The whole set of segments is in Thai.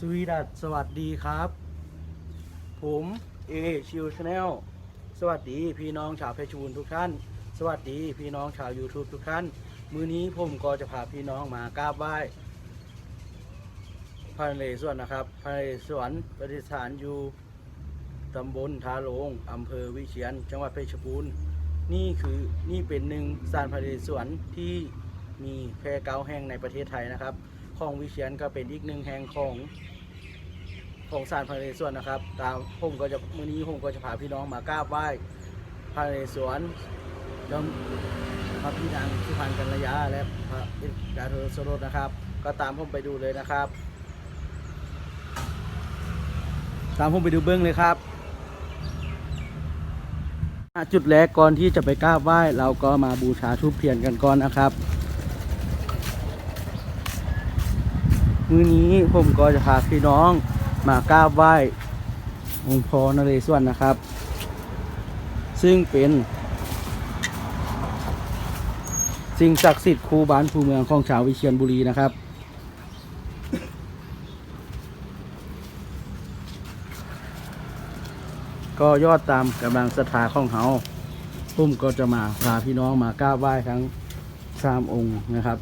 สวีดัสสวัสดีครับ ผมเอชิวชาแนลสวัสดีพี่น้องชาวเพชรบูรณ์ทุกท่าน สวัสดีพี่น้องชาว YouTube ทุกท่าน มื้อนี้ผมก็จะพาพี่น้องมากราบไหว้พระนเรศวรนะครับพระนเรศวรประดิษฐานอยู่ตำบลทาโลงอำเภอวิเชียรจังหวัดเพชรบูรณ์นี่คือนี่เป็นหนึ่งสานพระนเรศวรที่มีแพร่เก้าแห่งในประเทศไทยนะครับของวิเชียนก็เป็นอีกหนึ่งแห่งของ ของศาลพระนเรศวรนะครับ ตามผมก็จะมื้อนี้ผมก็จะพาพี่น้องมากราบไหว้พระนเรศวรแล้วพระพี่นางสุพรรณกัลยาและพระอกดาโทสรสนะครับ ก็ตามผมไปดูเลยนะครับ ตามผมไปดูเบื้องเลยครับจุดแรกก่อนที่จะไปกราบไหว้เราก็มาบูชาทูปเทียนกันก่อนนะครับมื้อนี้ผมก็จะพาพี่น้อง มากราบไหว้องค์พ่อนเรศวรนะครับ ซึ่งเป็น สิ่งศักดิ์สิทธิ์คูบ้านคูเมืองของชาววิเชียรบุรีนะครับ ก็ยอดตามกำลังศรัทธาของเขาผมก็จะมาพาพี่น้องมากราบไหว้ทั้งสามองค์นะครับ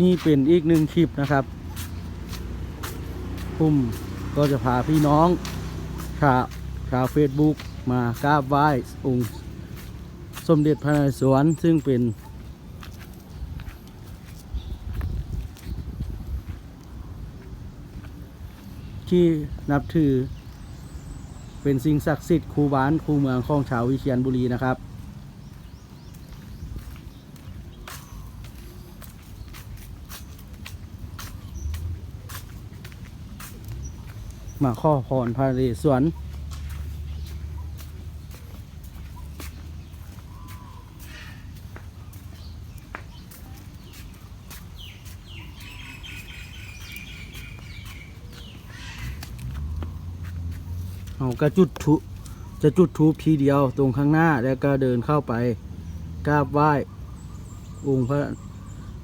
นี่เป็นอีกหนึ่งคลิปนะครับผมก็จะพาพี่น้องชาวชาวเฟซบุ๊กมากราบไหว้องค์สมเด็จพระนเรศวรซึ่งเป็น ที่นับถือเป็นสิ่งศักดิ์สิทธิ์คูบ้านคูเมืองของชาววิเชียรบุรีนะครับ มาข้อพรพระนเรศวรเอาก็จุดทุจะจุดทูปทีเดียวตรงข้างหน้าแล้วก็เดินเข้าไปกราบไหว้องค์พระน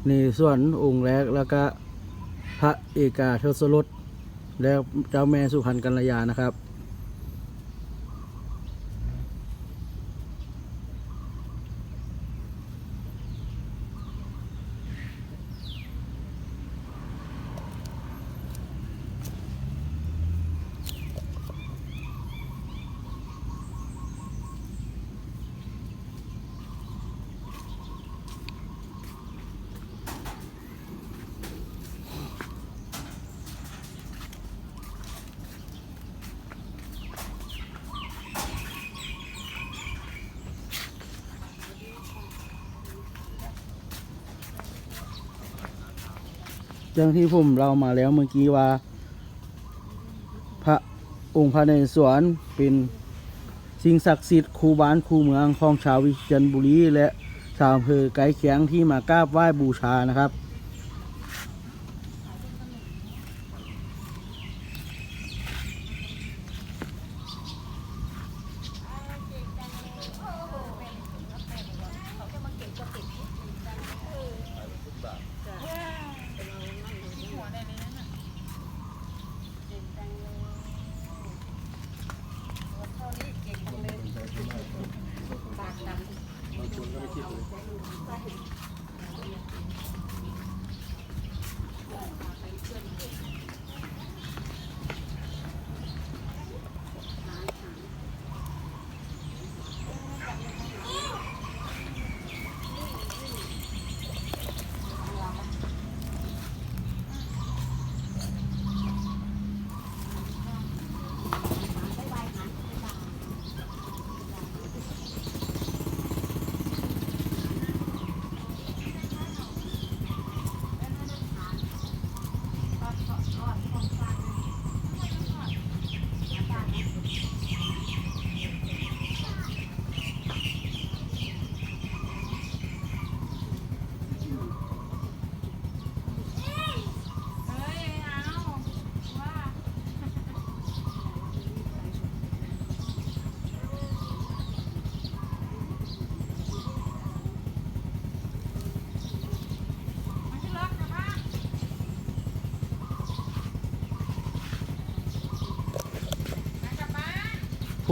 เรศวรองค์แรกแล้วก็พระเอกาเทศรส แล้วเจ้าแม่สุพรรณกัลยานะครับ เจ้าที่ผมเรามาแล้วเมื่อกี้ว่า พระองค์พระนเรศวนเป็นสิ่งศักดิ์สิทธิ์คูบ้านคูเมืองของชาววิเชียรบุรีและชาวอำเภอไกลเคียงที่มากราบไหว้บูชานะครับ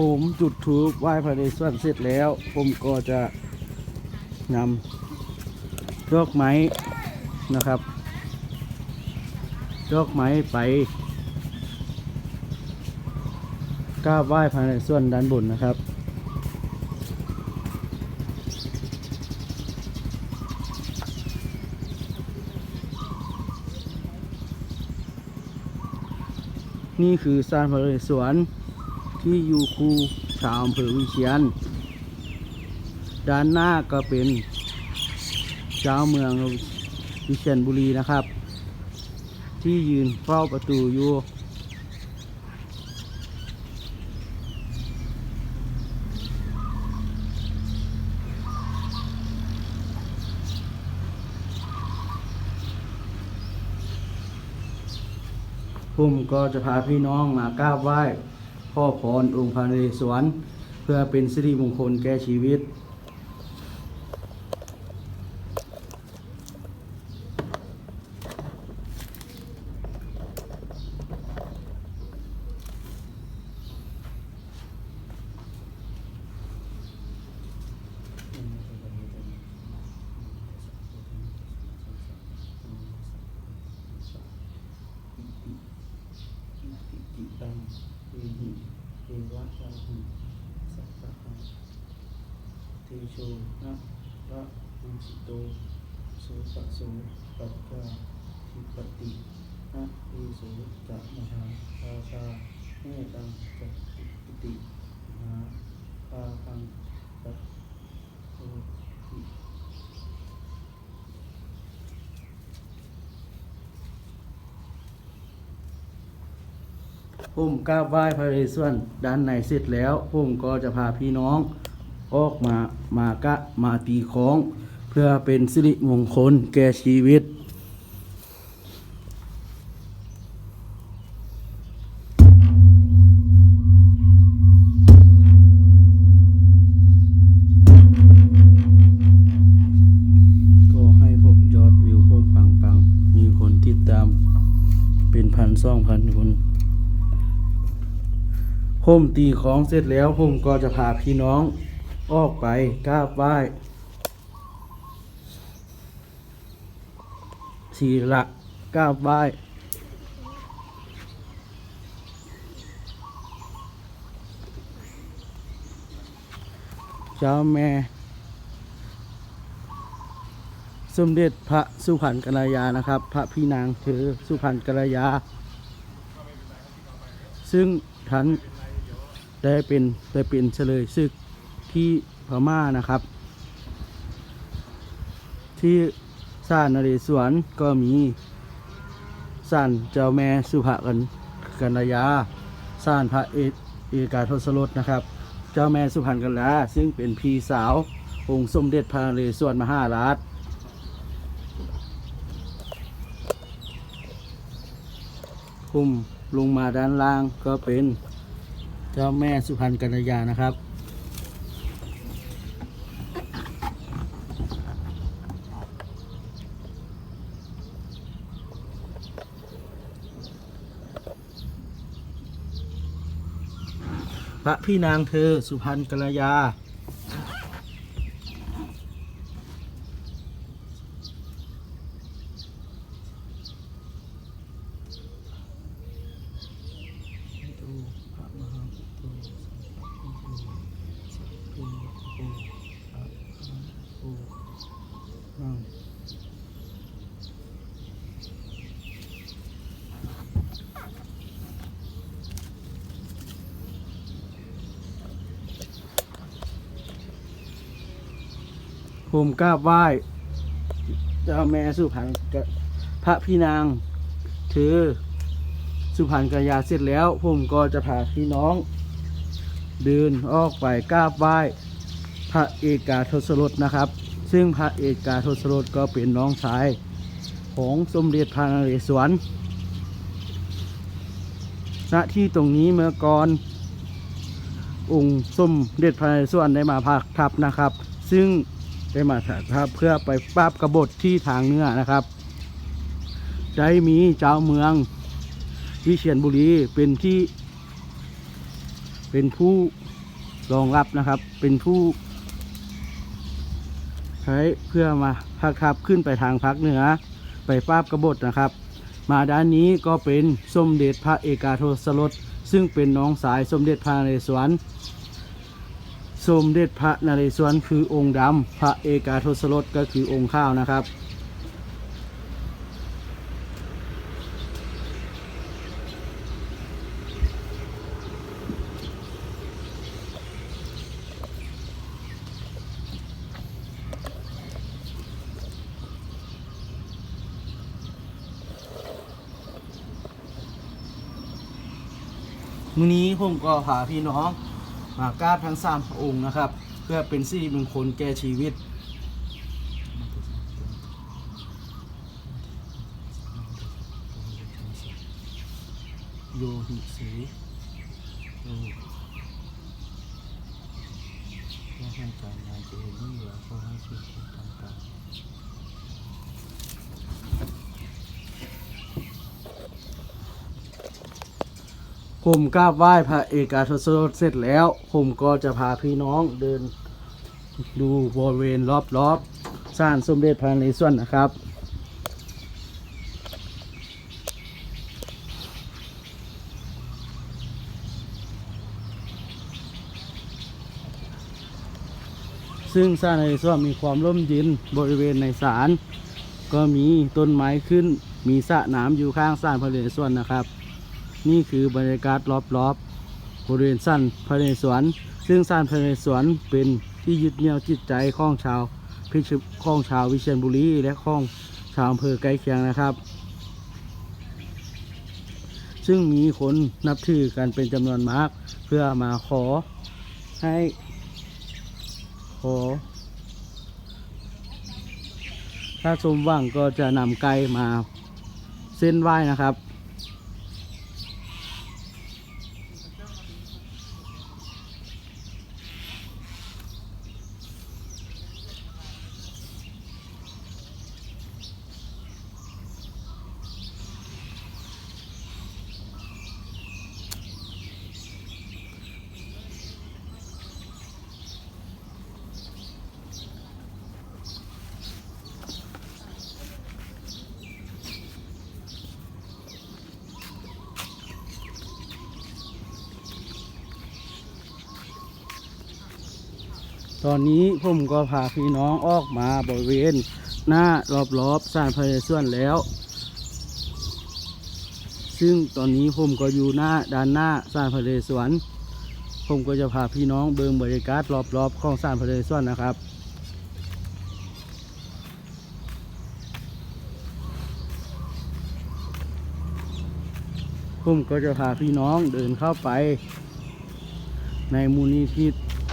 ผมจุดทูบไหว้พระนเรศวรเสร็จแล้ว ผมก็จะนำดอกไม้นะครับดอกไม้ไปกราบไหว้พระนเรศวรด้านบนนะครับ นี่คือสารพระนเรศวร ที่อยู่คูชาวอำเภอวิเชียน ด้านหน้าก็เป็นเจ้าเมืองวิเชียนบุรีนะครับ ที่ยืนเฝ้าประตูอยู่ผมก็จะพาพี่น้องมากราบไหว้ พ่อพรองค์พระนเรศวรเพื่อเป็นสิริมงคลแก่ชีวิตตังเอหิเอวะลาหิสัพพะ เทโชนะพระอุสิโตโสปะโสปัจจาทิปตินะเอโสจะมหาราชาเมตังจักปิติมหาปาคังปัตโตติผมกราบไหว้พระนเรศวรด้านในเสร็จแล้วผมก็จะพาพี่น้อง ออกมามากะมาตีของ เพื่อเป็นสิริมงคลแก่ชีวิต ก็ให้ผมยอดวิวผมปังปังมีคนติดตามเป็นพันสองพันคนผมตีของเสร็จแล้วผมก็จะพาพี่น้อง ออกไปกราบไหว้สีละกราบไหว้เจ้าแม่ สมเด็จพระสุพรรณกัลยานะครับ พระพี่นางเธอสุพรรณกัลยา ซึ่งท่านได้เป็นได้เป็นเฉลยศึก ที่พม่านะครับ ที่ศาลนเรศวรก็มีศาลเจ้าแม่สุภกันกัลยาศาลพระเอกเอกาทศรสนะครับ เจ้าแม่สุพรรณกัลยาซึ่งเป็นพี่สาวองค์สมเด็จพระนเรศวรมหาราชคุมลงมาด้านล่างก็เป็นเจ้าแม่สุพรรณกัญญานะครับ ระพี่นางเธอ สุพรรณกัลยา มกราบไหว้เจ้าแม่สุพรรณกะพระพี่นาง ถือสุพรรณกยาเสร็จแล้ว ผมก็จะพาพี่น้อง เดินออกไปกราบไหว้ พระเอกาทศรสนะครับ ซึ่งพระเอกาทศรสก็เป็นน้องชายของสมเด็จพระนเรศวรณที่ตรงนี้เมื่อก่อนองค์สมเด็จพระนเรศวรได้มาพักทับนะครับ ซึ่ง ได้มาถ่ายภาพเพื่อไปปราบกบฏที่ทางเหนือนะครับได้มีเจ้าเมืองวิเชียรบุรีเป็นที่ เป็นผู้รองรับนะครับ เป็นผู้ใช้เพื่อมาพักทับขึ้นไปทางภาคเหนือ ไปป้าบกบฏนะครับ มาด้านนี้ก็เป็นสมเด็จพระเอกาโทสรสซึ่งเป็นน้องสายสมเด็จพระนเรศวร สมเด็จพระนเรศวรคือองค์ดำพระเอกาทสรสก็คือองค์ข้าวนะครับ มื้อนี้ผมก็พาพี่น้อง มากราบทั้งสามพระองค์นะครับ เพื่อเป็นสิริมงคลแก่ชีวิตโยหิสีโยและให้การงานเจริญรุ่งเรืองขอให้ชีวิตต่างๆ ผมกราบไหว้พระเอกาทศรสเสร็จแล้ว ผมก็จะพาพี่น้องเดินดูบริเวณรอบๆสร้างสมเด็จพระนเรศวรนะครับ ซึ่งสร้างในส่วนมีความร่มเย็นบริเวณในศาลก็มีต้นไม้ขึ้นมีสระน้ำอยู่ข้างสร้างพระนเรศวรนะครับ นี่คือบรรยากาศรอบๆบริเวณสั้นพระนเรศวรซึ่งสร้างพระนเรศวรเป็นที่ยึดเหนี่ยวจิตใจของชาวพิชิของชาววิเชียรบุรีและของชาวอำเภอใกล้เคียงนะครับ ซึ่งมีคนนับถือกันเป็นจำนวนมาก เพื่อมาขอให้ขอถ้าสมหวังก็จะนำไก่มาเส้นไหว้นะครับ ตอนนี้ผมก็พาพี่น้องออกมาบริเวณ หน้ารอบๆสร้างพระนเรศวรแล้ว ซึ่งตอนนี้ผมก็อยู่หน้าด้านหน้าสร้างพระนเรศวรผมก็จะพาพี่น้องเบิงบรรยากาศรอบๆของสร้างพระนเรศวรนะครับผมก็จะพาพี่น้องเดินเข้าไป ในมูลนิธิ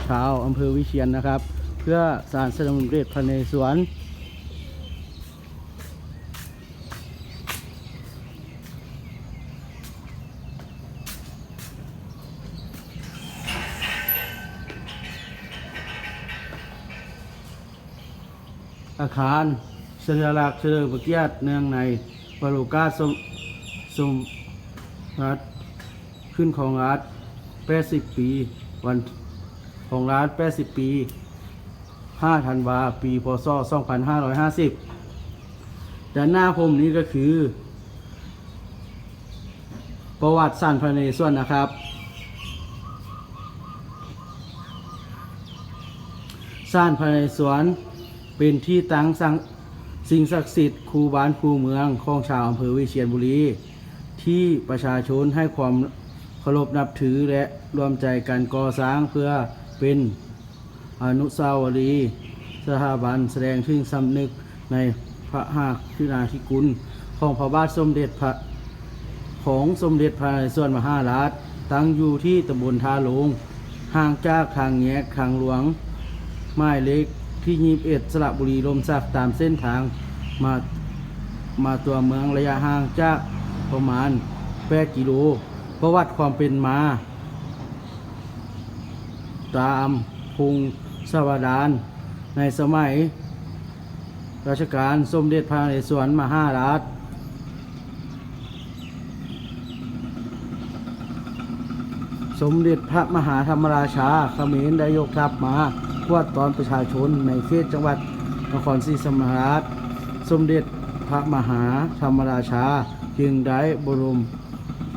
ชาวอำเภอวิเชียนนะครับ เพื่อสารสนมเด็จพระนเรศวรอาคารสัญลักษณ์เฉลิมพระเกียรติเนื่องในวโรกาสมสมรัฐขึ้นของรัฐ 80 ปีวัน ของร้าน80ปี5ธันวาปีพศ2550ด้านหน้าผมนี้ก็คือ ประวัติสั้นพระนเรศวรนะครับสั้นพระนเรศวรเป็นที่ตั้งสังสิ่งศักดิ์สิทธิ์คูบ้านคูเมืองของชาวอำเภอวิเชียรบุรี ที่ประชาชนให้ความเคารพนับถือและรวมใจกันก่อสร้างเพื่อ เป็นอนุสาวรีย์สถาบันแสดงถึงสำนึกในพระหากพินาธิกุลของพระบาทสมเด็จพระของสมเด็จพระนเรศวรมหาราชตั้งอยู่ที่ตำบลท่าโลงห่างจากทางแยกทางหลวงหมายเลขที่ยีบเอ็ดสระบุรีลมสักตามเส้นทางมามาตัวเมืองระยะห่างจากประมาณ 8 กิโลประวัติความเป็นมา ตามพุงสวดาน ในสมัยรัชกาลสมเด็จพระนเรศวรมหาราชสมเด็จพระมหาธรรมราชาเขมรได้ยกทัพมาพวดตอนประชาชนในเขตจังหวัดนครศรีธรรมราช สมเด็จพระมหาธรรมราชา จึงได้บรม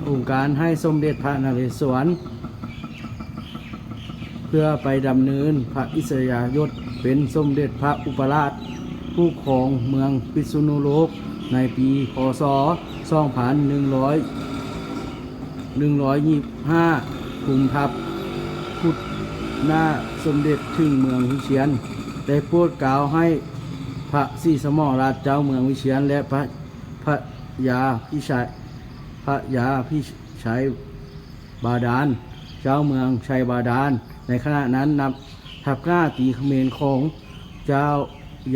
องค์การให้สมเด็จพระนเรศวร เพื่อไปดำเนินพระอิสริยยศเป็นสมเด็จพระอุปราช ผู้ครองเมืองพิษณุโลกในปีพศ 2100 125คุมทัพพุทธหน้าสมเด็จถึงเมืองวิเชียน ได้โปรดกล่าวให้พระศรีสมอราชเจ้าเมืองวิเชียน และพระพระยาพิชัยพระยาพิชัยบาดาล เจ้าเมืองชัยบาดาล ในขณะนั้นนำทัพกล้าตีเขมรของเจ้า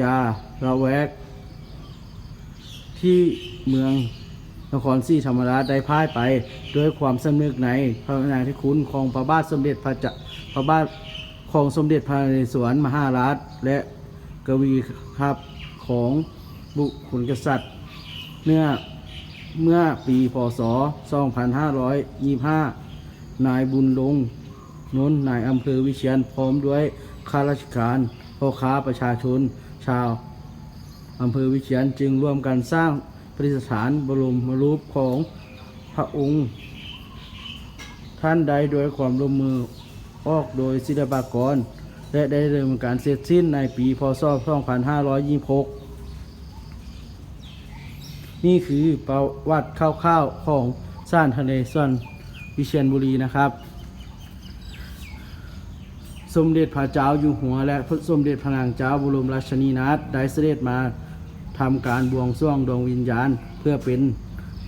ยาระแวก ที่เมืองนครศรีธรรมราชได้พ่ายไปด้วยความสำนึกในพระนาธิคุณของพระบาทสมเด็จพระเจ้าพระบาทของสมเด็จพระนเรศวรมหาราชและกวีครับของบุคคลกษัตริย์เนื่อเมื่อปีพศ 2525 นายบุญลง นุนนายอำเภอวิเชียนพร้อมด้วยข้าราชการพ่อค้าประชาชน ชาวอำเภอวิเชียนจึงร่วมกันสร้างประดิษฐานบรมรูปของพระองค์ ท่านใดโดยความร่วมมือออกโดยศิลปากร และได้เริ่มการเสร็จสิ้นในปีพศ 2526 นี่คือประวัติคร่าวๆของซ่านทะเลส่วนวิเชียนบุรีนะครับ สมเด็จพระเจ้าอยู่หัว และพระสมเด็จพระนางเจ้าบรมราชินีนาถได้เสด็จมาทำการบวงสรวงดวงวิญญาณเพื่อเป็น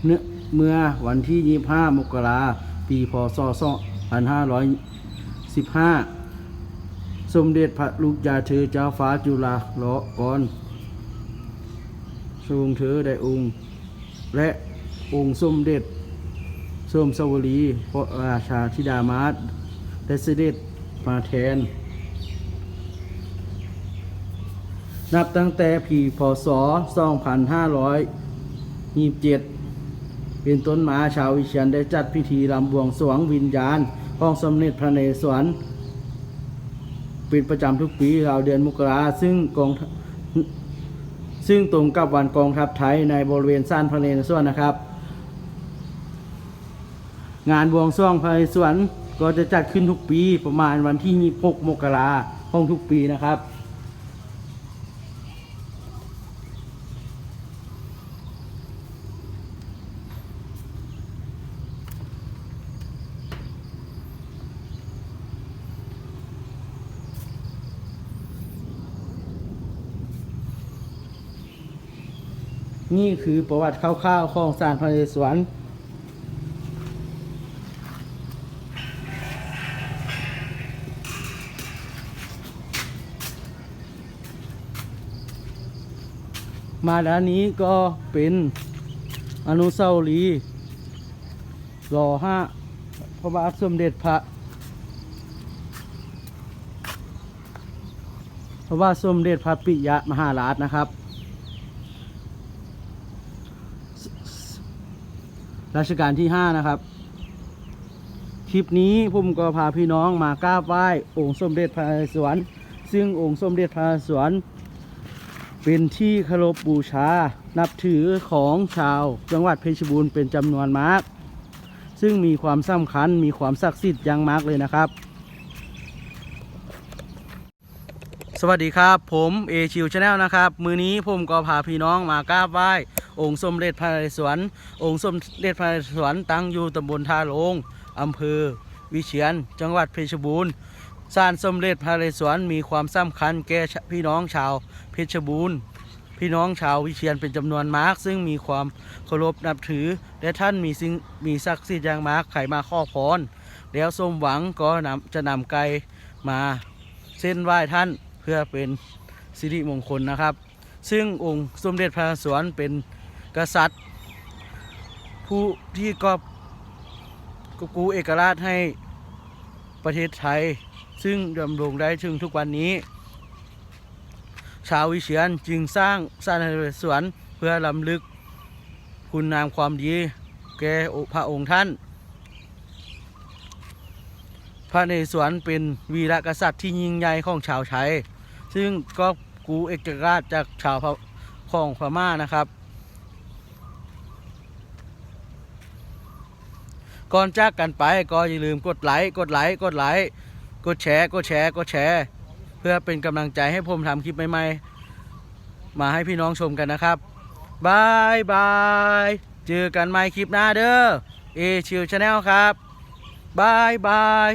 เนื้อเมื่อวันที่ 25 มกราปีพศ 2515 สมเด็จพระลูกยาเธอเจ้าฟ้าจุฬาโลกรทรงเธอได้องค์ และองค์สมเด็จสมสวรีพระราชาธิดามาศได้เสด็จ มาแทน นับตั้งแต่ปีพศ2527 เป็นต้นมาชาววิเชียนได้จัดพิธีรำบวงสรวงวิญญาณของสมเด็จพระเรศวรเป็นประจำทุกปีราวเดือนมกราซึ่งกองซึ่งตรงกับวันกองทัพไทยในบริเวณซ่านพระเรศวรนะครับ งานบวงสรวงพระเรศวร ก็จะจัดขึ้นทุกปีประมาณวันที่6มกราของทุกปีนะครับ นี่คือประวัติคร่าวๆของสารพระเรศวร มาด้านนี้ก็เป็นอนุสาวรีย์รอห้าพระบาทสมเด็จพระพระบาทสมเด็จพระปิยมหาราชนะครับรัชกาลที่ 5 นะครับ คลิปนี้ผมก็พาพี่น้องมากราบไหว้องค์สมเด็จพระนเรศวรซึ่งองค์สมเด็จพระนเรศวร เป็นที่เคารพบูชา นับถือของชาวจังหวัดเพชรบูรณ์เป็นจำนวนมาก ซึ่งมีความสำคัญมีความศักดิ์สิทธิ์อย่างมากเลยนะครับ สวัสดีครับ ผมเอชิวชาแนลนะครับ มือนี้ผมก็พาพี่น้องมากราบไหว้ องค์สมเด็จพระนเรศวรองค์สมเด็จพระนเรศวรตั้งอยู่ตำบลท่าลงอำเภอวิเชียนจังหวัดเพชรบูรณ์ ศาลสมเด็จพระเรศวรมีความสำคัญแก่พี่น้องชาวเพชรบูรณ์ พี่น้องชาววิเชียนเป็นจำนวนมาก ซึ่งมีความเคารพนับถือ และท่านมีสิ่งมีศักดิ์สิทธิ์อย่างมากใครมาข้อพรแล้วสมหวังก็นำจะนำไก่มาเส้นไหว้ท่านเพื่อเป็นสิริมงคลนะครับ ซึ่งองค์สมเด็จพระนเรศวรเป็นกษัตริย์ ผู้ที่ก็ก็กูเอกราชให้ประเทศไทย ซึ่งดำรงได้ถึงทุกวันนี้ ชาววิเชียนจึงสร้างสร้างนเรศวรเพื่อลำลึกคุณงามความดี แก่พระองค์ท่าน พระในเรศวรเป็นวีรกษัตริย์ที่ยิ่งใหญ่ของชาวไทยซึ่งก็กูเอกราชจากชาวพะของพม่านะครับก่อนจากกันไปก็อย่าลืมกดไลค์ กดไลค์ กดไลค์ กดแชร์กดแชร์กดแชร์เพื่อเป็นกำลังใจให้ผมทำคลิปใหม่ๆ มาให้พี่น้องชมกันนะครับบายบายเจอกันใหม่คลิปหน้าเด้อเอชิวชาแนลครับบายบาย